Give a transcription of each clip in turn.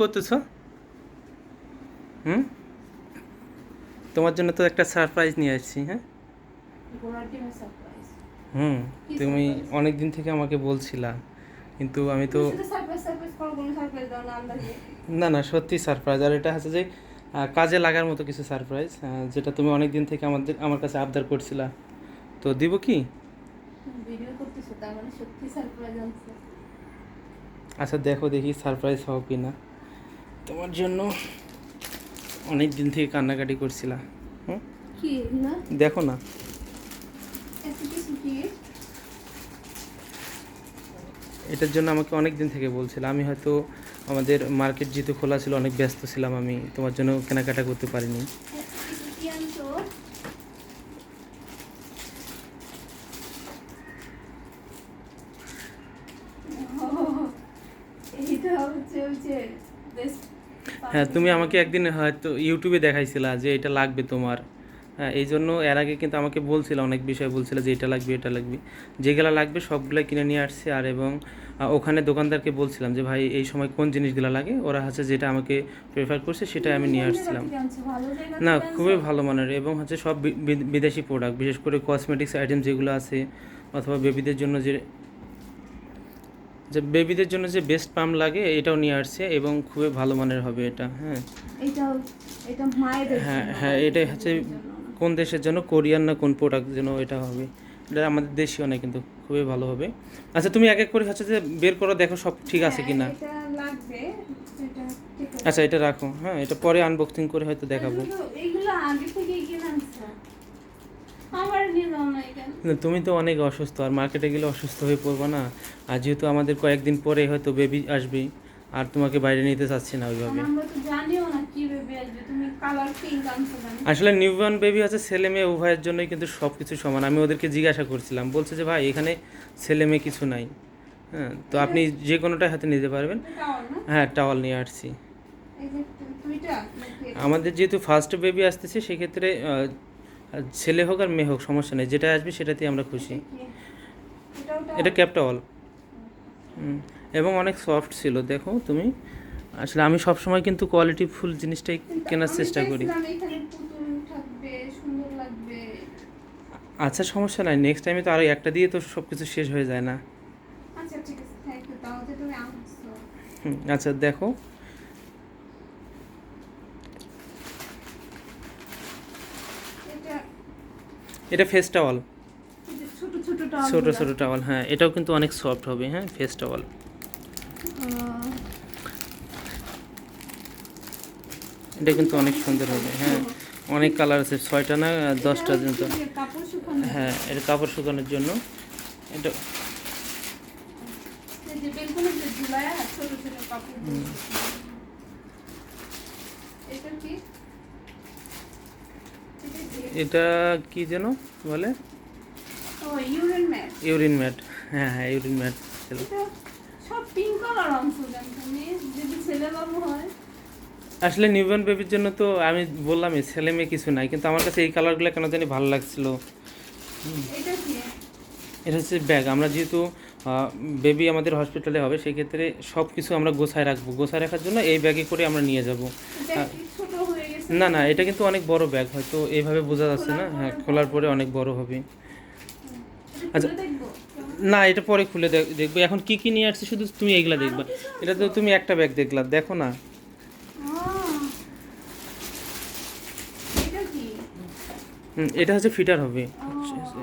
করতেছ? হুম? তোমার জন্য তো একটা সারপ্রাইজ নিয়ে আসছি হ্যাঁ? হুম তুমি অনেক দিন থেকে আমাকে বলছিলা কিন্তু আমি তো না না সত্যি সারপ্রাইজ আর এটা হচ্ছে যে কাজে লাগার মতো কিছু সারপ্রাইজ যেটা তুমি অনেক দিন থেকে আমাদের আমার কাছে আবদার করছিলা। তো দিব কি? মানে আচ্ছা দেখো দেখি সারপ্রাইজ হও কি না তোমার জন্য অনেক দিন থেকে কান্নাকাটি করছিলা হুম? দেখো না। এটার জন্য আমাকে অনেক দিন থেকে বলছিল। আমি হয়তো আমাদের মার্কেট যেহেতু খোলা ছিল অনেক ব্যস্ত ছিলাম আমি তোমার জন্য কেনাকাটা করতে পারিনি এত কিছু কি আনছো এইটা হচ্ছে হচ্ছে বেস্ট হ্যাঁ তুমি আমাকে একদিন হয়তো ইউটিউবে দেখাইছিলা যে এটা লাগবে তোমার। হ্যাঁ এই জন্য এর আগে কিন্তু আমাকে বলছিল, অনেক বিষয় বলছিল যে এটা লাগবে এটা লাগবে। যেগুলো লাগবে সবগুলো কিনে নিয়ে আসছে আর এবং ওখানে দোকানদারকে বলছিলাম যে, ভাই, এই সময় কোন জিনিসগুলো লাগে? ওরা হচ্ছে যেটা আমাকে প্রেফার করছে সেটাই আমি নিয়ে আসছিলাম। না, খুবই ভালো মানের এবং হচ্ছে সব বিদেশি প্রোডাক্ট বিশেষ করে কসমেটিক্স আইটেম যেগুলো আছে অথবা বেবিদের জন্য যে যে বেবিদের জন্য যে বেস্ট পাম্প লাগে এটাও নিয়ে আসছে এবং খুবই ভালো মানের হবে এটা হ্যাঁ। এটা এটা হ্যাঁ জন্য, হ্যাঁ এটাই হচ্ছে জন্য। কোন দেশের জন্য কোরিয়ান না কোন প্রোডাক্ট যেন এটা হবে। এটা আমাদের দেশীয় না কিন্তু খুবই ভালো হবে। আচ্ছা তুমি এক এক করে হচ্ছে যে বের করো দেখো সব ঠিক আছে কি না হ্যাঁ, এটা এটা আচ্ছা এটা রাখো হ্যাঁ এটা পরে আনবক্সিং করে হয়তো দেখাবো এগুলো- এগুলো আগে থেকেই কিনে আনছো আমার নিয়ে যাও না এখানে না, তুমি তো অনেক অসুস্থ আর মার্কেটে গেলে অসুস্থ হয়ে পড়ব না। আর যেহেতু আমাদের কয়েকদিন পরে হয়তো বেবি আসবে আর তোমাকে বাইরে নিতে চাচ্ছি না ওইভাবে। আসলে নিউবর্ন বেবি আছে ছেলে মেয়ে উভয়ের জন্যই কিন্তু সব কিছু সমান। আমি ওদেরকে জিজ্ঞাসা করছিলাম বলছে যে ভাই এখানে ছেলে মেয়ে কিছু নাই। হ্যাঁ তো আপনি যে কোনোটাই হাতে নিতে পারবেন। হ্যাঁ টাওয়াল নিয়ে আসছি? আমাদের যেহেতু ফার্স্ট বেবি আসতেছে সেক্ষেত্রে ছেলে হোক আর মেয়ে হোক সমস্যা নেই যেটা আসবে সেটাতেই আমরা খুশি। এটা এটাও অল এবং অনেক সফট ছিল দেখো তুমি। আসলে আমি সব সময় কিন্তু কোয়ালিটি ফুল জিনিসটাই কেনার চেষ্টা করি। আচ্ছা সমস্যা নাই নেক্সট টাইমে তো আরও একটা দিয়ে তো সব কিছু শেষ হয়ে যায় না। আচ্ছা আচ্ছা দেখো এটা এটা ফেস টাওয়াল ছোট ছোট টাওয়াল হ্যাঁ এটাও কিন্তু অনেক সফট হবে হ্যাঁ ফেস টাওয়াল এটা কিন্তু অনেক সুন্দর হবে হ্যাঁ অনেক কালার আছে ছয়টা না দশটা শুকানো হ্যাঁ এটা কাপড় শুকানোর জন্য। এটা বেলকনি যে ঝুলায় আর ছোট ছোট কাপড় দিয়ে শুকানো। এটা কি এটা কি? যেন বলে? Urine mat. হ্যাঁ হ্যাঁ ইউরিন ম্যাট ছিল। এটা সব পিঙ্ক কালার অংশ যদি ছেলে বাবু হয়। আসলে নিউবর্ন বেবির জন্য তো আমি বললামই ছেলে মেয়ে কিছু নাই কিন্তু আমার কাছে এই কালারগুলো কেন জানি ভালো লাগছিল। এটা হচ্ছে ব্যাগ। আমরা যেহেতু বেবি আমাদের হসপিটালে হবে সেক্ষেত্রে সব কিছু আমরা গোছায় রাখব। গোছায় রাখার জন্য এই ব্যাগে করে আমরা নিয়ে যাব এটা কি ছোট হয়ে গেছে না না এটা কিন্তু অনেক বড় ব্যাগ হয় তো এইভাবে বোঝা যাচ্ছে না। হ্যাঁ খোলার পরে অনেক বড় হবে। আচ্ছা। না এটা পরে খুলে দেখ- দেখব। এখন কি কি নিয়ে আসছে? শুধু তুমি এইগুলা দেখবা। এটা তো তুমি একটা ব্যাগ দেখলা দেখো না। এটা হচ্ছে ফিটার হবে।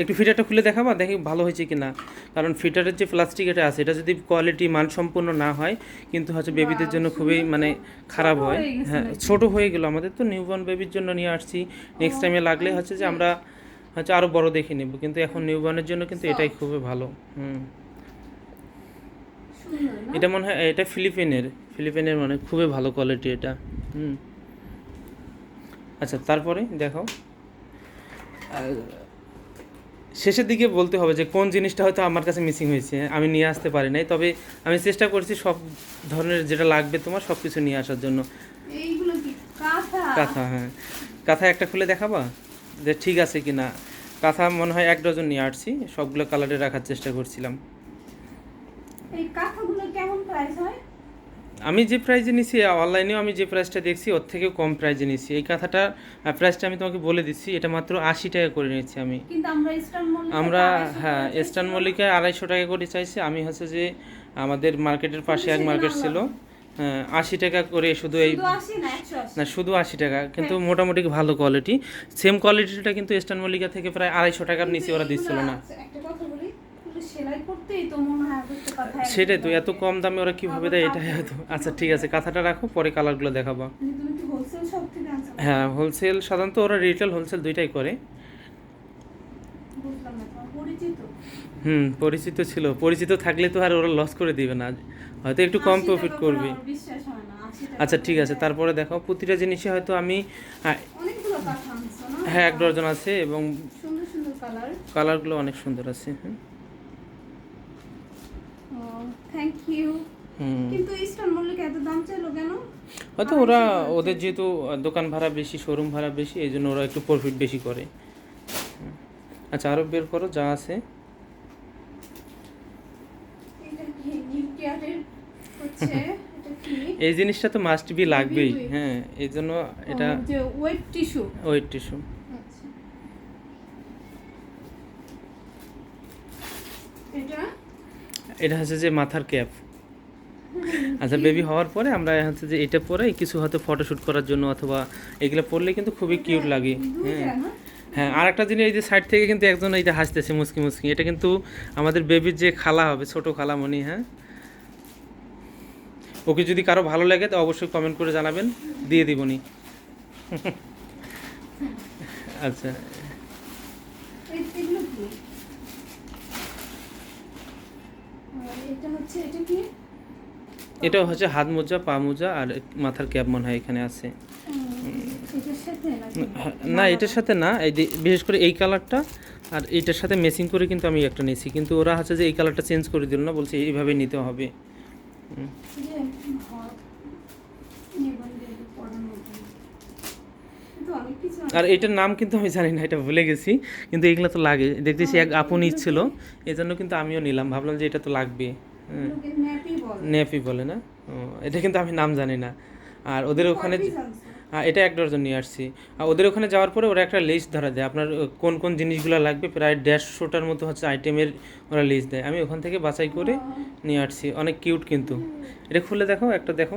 একটু ফিটারটা খুলে দেখাবা দেখি ভালো হয়েছে কি না কারণ ফিটারের যে প্লাস্টিক এটা আছে এটা যদি কোয়ালিটি মানসম্পন্ন না হয় কিন্তু হচ্ছে বেবিদের জন্য খুবই মানে খারাপ হয়। হ্যাঁ ছোট হয়ে গেল আমাদের তো নিউবর্ন বেবির জন্য নিয়ে আসছি। নেক্সট টাইমে লাগলে হচ্ছে যে আমরা হচ্ছে আরও বড় দেখে নেব কিন্তু এখন নিউবর্নের জন্য কিন্তু এটাই খুবই ভালো। হুম। এটা মনে হয় এটা ফিলিপিনের ফিলিপিনের মানে খুবই ভালো কোয়ালিটি এটা। হুম। আচ্ছা তারপরে দেখো আর শেষের দিকে বলতে হবে যে কোন জিনিসটা হয়তো আমার কাছে মিসিং হয়েছে আমি নিয়ে আসতে পারি নাই। তবে আমি চেষ্টা করছি সব ধরনের যেটা লাগবে তোমার সব কিছু নিয়ে আসার জন্য। কাঁথা? হ্যাঁ। কাঁথা একটা খুলে দেখাবা? যে ঠিক আছে কি না কাঁথা মনে হয় এক ডজন নিয়ে আসছি সবগুলো কালারে রাখার চেষ্টা করছিলাম। এই কাঁথাগুলো কেমন প্রাইস হয়? আমি যে প্রাইজে নিছি অনলাইনেও আমি যে প্রাইসটা দেখছি ওর থেকেও কম প্রাইজে নিছি। এই কথাটা প্রাইসটা আমি তোমাকে বলে দিচ্ছি এটা মাত্র আশি টাকা করে নিচ্ছি আমি। আমরা হ্যাঁ ইস্টার্ন মল্লিকায় আড়াইশো টাকা করে চাইছি। আমি হচ্ছে যে আমাদের মার্কেটের পাশে এক মার্কেট ছিল। হ্যাঁ আশি টাকা করে শুধু এই না না শুধু আশি টাকা কিন্তু মোটামুটি ভালো কোয়ালিটি সেম কোয়ালিটিটা কিন্তু ইস্টার্ন মল্লিকা থেকে প্রায় আড়াইশো টাকার নিচে ওরা দিচ্ছিল না আচ্ছা, একটা কথা বলি এগুলো সেলাই করতেই তো মনে হয় কথা সেটাই তো এত কম দামে ওরা কীভাবে দেয় এটাই হয়তো। আচ্ছা ঠিক আছে কথাটা রাখো পরে কালারগুলো দেখাবো। মানে হ্যাঁ হোলসেল সাধারণত ওরা রিটেল হোলসেল দুইটাই করে। হুম পরিচিত ছিল। পরিচিত থাকলে তো আর ওরা লস করে দিবে না। হয়তো একটু কম প্রফিট করবে। করে আমার বিশ্বাস না 80 টাকা আচ্ছা ঠিক আছে তারপরে দেখো প্রতিটা জিনিসে হয়তো আমি হ্যাঁ এক ডজন আছে এবং কালারগুলো অনেক সুন্দর আছে। হ্যাঁ থ্যাংক ইউ কিন্তু ইস্টার্ন মল্লিকা এত দাম চাইলো কেন? হয়তো ওরা ওদের যেহেতু দোকান ভাড়া বেশি শোরুম ভাড়া বেশি এই জন্য ওরা একটু প্রফিট বেশি করে। আচ্ছা আরও বের করো যা আছে। এই জিনিসটা তো মাস্ট বি লাগবেই হ্যাঁ এই জন্য এটা ওয়েট টিস্যু ওয়েট টিস্যু আচ্ছা এটা এটা হচ্ছে যে মাথার ক্যাপ। আচ্ছা বেবি হওয়ার পরে আমরা হচ্ছে যে এটা পরে কিছু হয়তো ফটোশ্যুট করার জন্য অথবা এগুলো পরলে কিন্তু খুবই কিউট লাগে। হ্যাঁ। হ্যাঁ আর একটা জিনিস এই যে সাইড থেকে কিন্তু একজন এইটা হাসতেছে মুসকি মুসকি, এটা কিন্তু আমাদের বেবির যে খালা হবে, ছোট খালামণি হ্যাঁ। ওকে যদি কারও ভালো লাগে তো অবশ্যই কমেন্ট করে জানাবেন, দিয়ে দিবনি। আচ্ছা এই- এগুলো কি আর এটা হচ্ছে এটা কি? এটা হচ্ছে হাত মোজা পা মোজা আর মাথার ক্যাপ মনে হয় এখানে আছে। না এটার সাথে না এই বিশেষ করে এই কালারটা আর এটার সাথে মেসিং করে কিন্তু আমি একটা নিয়েছি। কিন্তু ওরা হচ্ছে যে এই কালারটা চেঞ্জ করে দিল না বলছে এইভাবে নিতে হবে হুম। যে হট নিবন্ধের পড়ানোর জন্য। কিন্তু অনেক কিছু আর এটার নাম কিন্তু আমি জানি না এটা ভুলে গেছি কিন্তু এগুলো তো লাগে। দেখতেছি এক আপন ইচ্ছিল এই জন্য কিন্তু আমিও নিলাম ভাবলাম যে এটা তো লাগবে নেপি বলে। না? এটা কিন্তু আমি নাম জানি না। আর ওদের ওখানে? হ্যাঁ, এটা এক ডজন নিয়ে আসছি। আর ওদের ওখানে যাওয়ার পরে ওরা একটা লিস্ট ধরা দেয় আপনার কোন কোন জিনিসগুলো লাগবে প্রায় দেড়শোটার মতো হচ্ছে আইটেমের ওরা লিস্ট দেয়। আমি ওখান থেকে বাছাই করে নিয়ে আসছি অনেক কিউট কিন্তু। এটা খুলে দেখো একটা দেখো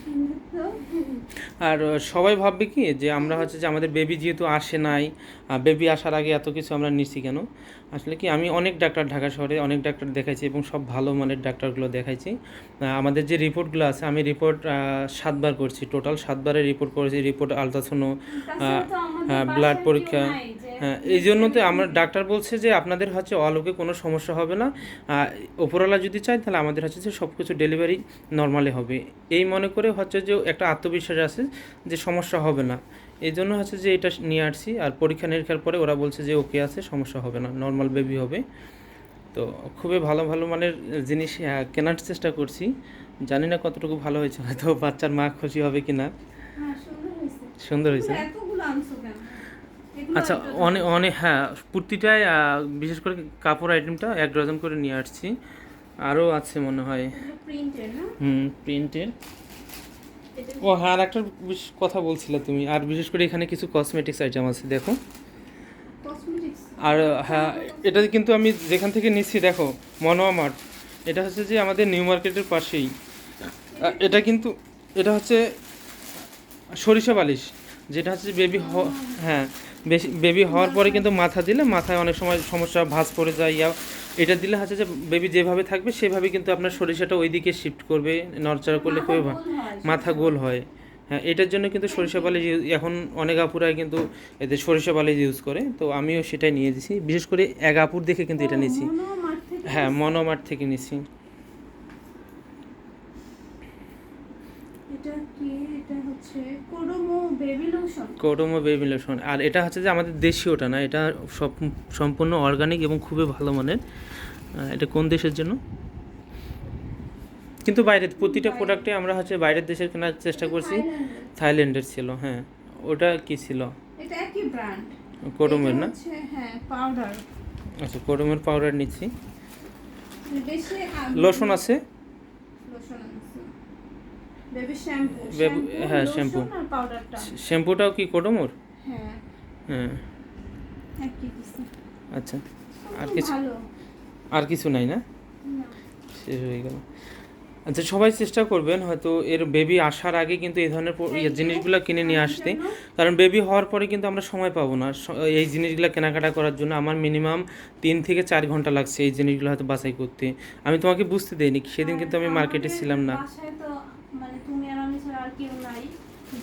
সুন্দর তো। আর সবাই ভাববে কি যে আমরা হচ্ছে যে আমাদের বেবি যেহেতু আসে নাই বেবি আসার আগে এত কিছু আমরা নিচ্ছি কেন? আসলে কি আমি অনেক ডাক্তার ঢাকা শহরে অনেক ডাক্তার দেখাইছি এবং সব ভালো মানের ডাক্তারগুলো দেখাইছি। আমাদের যে রিপোর্টগুলো আছে আমি রিপোর্ট সাতবার করছি। টোটাল সাতবারের রিপোর্ট করেছি রিপোর্ট আলট্রাসাউন্ড blood কেউ পরীক্ষা, এই জন্য তো আমার ডাক্তার বলছে যে আপনাদের হচ্ছে অলোকে কোনো সমস্যা হবে না। ওপরওয়ালা যদি চায় তাহলে আমাদের হচ্ছে যে সব কিছু ডেলিভারি নর্মালি হবে। এই মনে করে হচ্ছে যে একটা আত্মবিশ্বাস আছে যে সমস্যা হবে না। এই জন্য হচ্ছে যে এটা নিয়ে আসছি। আর পরীক্ষা নিরীক্ষার পরে ওরা বলছে যে ওকে আছে সমস্যা হবে না নর্মাল বেবি হবে। তো খুবই ভালো ভালো মানের জিনিস কেনার চেষ্টা করছি। জানি না কতটুকু ভালো হয়েছে হয়তো বাচ্চার মা খুশি হবে কি না হ্যাঁ সুন্দর হয়েছে। আচ্ছা অনেক অনেক হ্যাঁ প্রতিটায় আহ, বিশেষ করে কাপড় আইটেমটা এক ডজন করে নিয়ে আসছি। আরও আছে মনে হয়। প্রিন্টের হুম প্রিন্টের। ও হ্যাঁ আর একটা কথা বলছিলে তুমি। আর বিশেষ করে এখানে কিছু কসমেটিক্স আইটেম আছে দেখো। আর হ্যাঁ এটা কিন্তু আমি যেখান থেকে নিচ্ছি দেখো মনোয়া মার্ট এটা হচ্ছে যে আমাদের নিউ মার্কেটের পাশেই। এটা কিন্তু এটা হচ্ছে সরিষা বালিশ যেটা হচ্ছে বেবি হ্যাঁ। বেশি বেবি হওয়ার পরে কিন্তু মাথা দিলে মাথায় অনেক সময় সমস্যা, ভাঁজ পড়ে যায়, ইয়া। এটা দিলে হচ্ছে যে বেবি যেভাবে থাকবে সেভাবে কিন্তু আপনার সরিষাটা ওইদিকে শিফট করবে, নড়চড়া করলে খুবই মাথা গোল হয়। হ্যাঁ এটার জন্য কিন্তু সরিষা ইউ- এখন অনেক আপুরাই কিন্তু এতে সরিষা বালিশ ইউজ করে, তো আমিও সেটাই নিয়ে দিছি বিশেষ করে এক আপুর দেখে কিন্তু এটা নিয়েছি হ্যাঁ মনোমার্ট থেকে নিছি। এটা কি? হচ্ছে Kodomo baby lotion Kodomo baby lotion আর এটা হচ্ছে যে আমাদের দেশীয়টা না এটা সব সম্পূর্ণ অর্গানিক এবং খুবই ভালো মানের। এটা কোন দেশের জন্য? কিন্তু বাইরে প্রতিটা প্রোডাক্টে আমরা হচ্ছে বাইরের দেশের কেনার চেষ্টা করছি। থাইল্যান্ডের ছিল হ্যাঁ। ওটা কি ছিল? এটা একই ব্র্যান্ড কোটোমের না? হ্যাঁ পাউডার আচ্ছা কোটোমের পাউডার নিচ্ছি। লোশন আছে? বেবি শ্যাম্পু হ্যাঁ, পাউডারটা শ্যাম্পুটাও কি কোডোমোর হ্যাঁ। হ্যাঁ। আচ্ছা। আর কিছু আর কিছু নাই না। শেষ হয়ে গেল। আচ্ছা সবাই চেষ্টা করবেন হয়তো এর বেবি আসার আগে কিন্তু এই ধরনের ইয়ে জিনিসগুলো কিনে নিয়ে আসতে। কারণ বেবি হওয়ার পরে কিন্তু আমরা সময় পাবো না। এই জিনিসগুলো কেনাকাটা করার জন্য আমার মিনিমাম তিন থেকে চার ঘণ্টা লাগছে এই জিনিসগুলো হয়তো বাছাই করতে। আমি তোমাকে বুঝতে দেইনি সেদিন কিন্তু আমি মার্কেটে ছিলাম না বাসায় তো মানে তুমি আর আমি ছাড়া আর কেউ নাই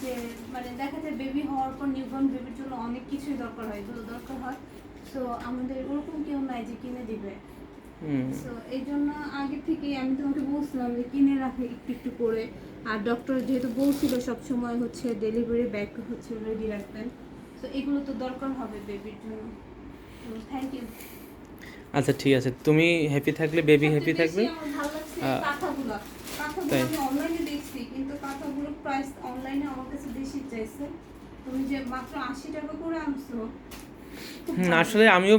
যে মানে দেখা যায় বেবি হওয়ার পর নিউবর্ন বেবির জন্য অনেক কিছুই দরকার হয় এগুলো দরকার হয়। তো আমাদের ওরকম কেউ নাই যে কিনে দিবে। হুম। তো এই জন্য আগে থেকেই আমি তোমাকে বলছিলাম যে কিনে রাখে একটু একটু করে। আর ডক্টর যেহেতু বলছিল সব সময় হচ্ছে ডেলিভারি ব্যাগ হচ্ছে রেডি রাখবেন। তো এগুলো তো দরকার হবে বেবির জন্য। থ্যাংক ইউ আচ্ছা ঠিক আছে। তুমি হ্যাপি থাকলে বেবি হ্যাপি থাকবে? কাঁথাগুলো কাঁথাগুলো তাই? আমি অনলাইনে দেখছি কিন্তু কাঁথাগুলোর প্রাইস অনলাইনে আমার কাছে বেশি চাইছে। তুমি যে মাত্র আশি টাকা করে আনছো আসলে আমিও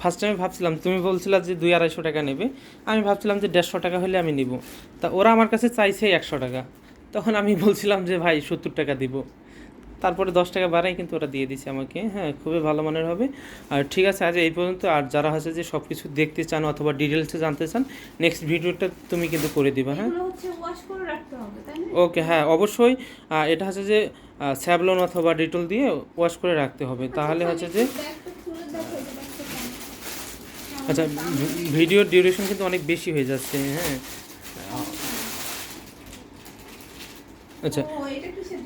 ফার্স্ট টাইমে ভাবছিলাম তুমি বলছিলা যে দুই আড়াইশো টাকা নেবে। আমি ভাবছিলাম যে দেড়শো টাকা হলে আমি নিব। তা ওরা আমার কাছে চাইছে একশো টাকা। তখন আমি বলছিলাম যে ভাই সত্তর টাকা দিব। তারপরে দশ টাকা বাড়াই কিন্তু ওরা দিয়ে দিছে আমাকে। হ্যাঁ খুবই ভালো মানের হবে। আর ঠিক আছে আজ এই পর্যন্ত। আর যারা হচ্ছে যে সব কিছু দেখতে চান অথবা ডিটেলসে জানতে চান নেক্সট ভিডিওটা তুমি কিন্তু করে দিবা হ্যাঁ? ওকে হ্যাঁ অবশ্যই। এটা হচ্ছে যে স্যাভলন অথবা ডিটল দিয়ে ওয়াশ করে রাখতে হবে। তাহলে হচ্ছে যে। আচ্ছা ভিডিওর ডিউরেশন কিন্তু অনেক বেশি হয়ে যাচ্ছে হ্যাঁ। আচ্ছা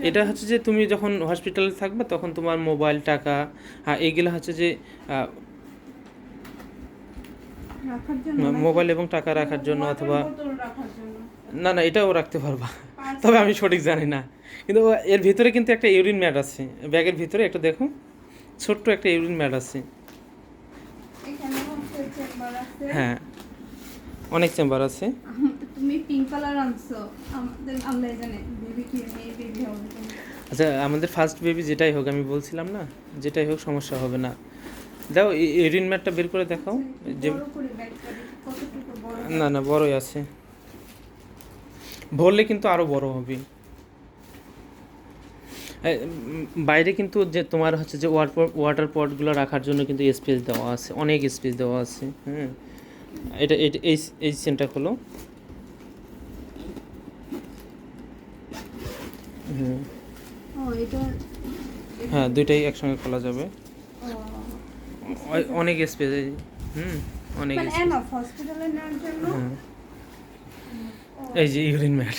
এটা? হচ্ছে যে তুমি যখন হসপিটালে থাকবে তখন তোমার মোবাইল টাকা হ্যাঁ এইগুলো হচ্ছে যে? মোবাইল এবং টাকা রাখার জন্য অথবা না না এটাও রাখতে পারবা। তবে আমি সঠিক জানি না। কিন্তু এর ভিতরে কিন্তু একটা ইউরিন ম্যাট আছে। ব্যাগের ভিতরে একটা দেখো ছোট্ট একটা ইউরিন ম্যাট আছে। হ্যাঁ অনেক চেম্বার আছে। তুমি পিঙ্ক কালার আনছো আমাদের আল্লাহ জানে বেবি কি মেয়ে বেবি হবে আচ্ছা আমাদের ফার্স্ট বেবি যেটাই হোক আমি বলছিলাম না যেটাই হোক সমস্যা হবে না। দাও ইউরিন ম্যাটটা বের করে দেখাও যে কতটুকু বড়? না না বড়ই আছে। ভরলে কিন্তু আরও বড় হবে। বাইরে কিন্তু যে তোমার হচ্ছে যে ওয়াটার ওয়াটার পটগুলো রাখার জন্য কিন্তু স্পেস দেওয়া আছে অনেক স্পেস দেওয়া আছে হ্যাঁ। এটা এটা এই এই সেন্টার হলো হুম ও এটা হ্যাঁ দুইটাই একসঙ্গে খোলা যাবে। অনেক স্পেস হুম অনেক মানে হ্যাঁ। এই যে ইউরিন ম্যাট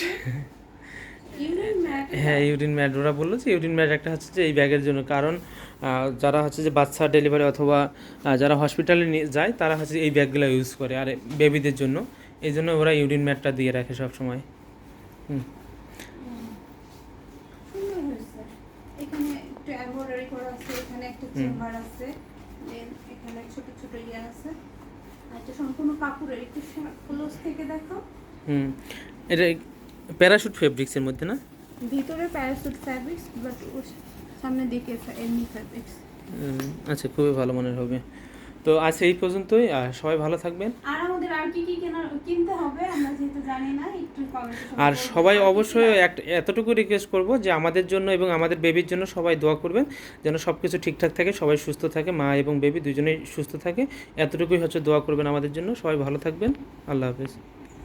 হ্যাঁ ইউরিন ম্যাট ওরা বলল যে ইউরিন ম্যাট একটা হচ্ছে যে এই ব্যাগের জন্য। কারণ যারা হচ্ছে যে বাচ্চা ডেলিভারি অথবা যারা হসপিটালে নিয়ে যায় তারা হচ্ছে এই ব্যাগগুলো ইউজ করে আর বেবিদের জন্য। এই জন্য ওরা ইউরিন ম্যাটটা দিয়ে রাখে সব সময় হুম সুন্দর হয়েছে এখানে একটু এমব্রয়ডারি করা আছে এখানে একটা চেম্বার আছে দেন এখানে ছোট ছোট ইয়ে আছে। আর এটা সম্পূর্ণ কাপড়ের একটু ক্লোজ থেকে দেখো। হুম। এটা প্যারাশুট ফেব্রিক্সের মধ্যে না? ভিতরে প্যারাসুট ফ্যাব্রিক্স বাট সামনের দিকে এমনি ফ্যাব্রিক্স আচ্ছা খুবই ভালো মনের হবে। তো আজ এই পর্যন্তই আর সবাই ভালো থাকবেন। আর আমাদের আর কি কি কিনতে হবে আমরা যেহেতু জানি না একটু আর সবাই অবশ্যই এক এতটুকু রিকোয়েস্ট করব যে আমাদের জন্য এবং আমাদের বেবির জন্য সবাই দোয়া করবেন যেন সব কিছু ঠিকঠাক থাকে সবাই সুস্থ থাকে মা এবং বেবি দুজনেই সুস্থ থাকে। এতটুকুই হচ্ছে দোয়া করবেন আমাদের জন্য। সবাই ভালো থাকবেন। আল্লাহ হাফেজ।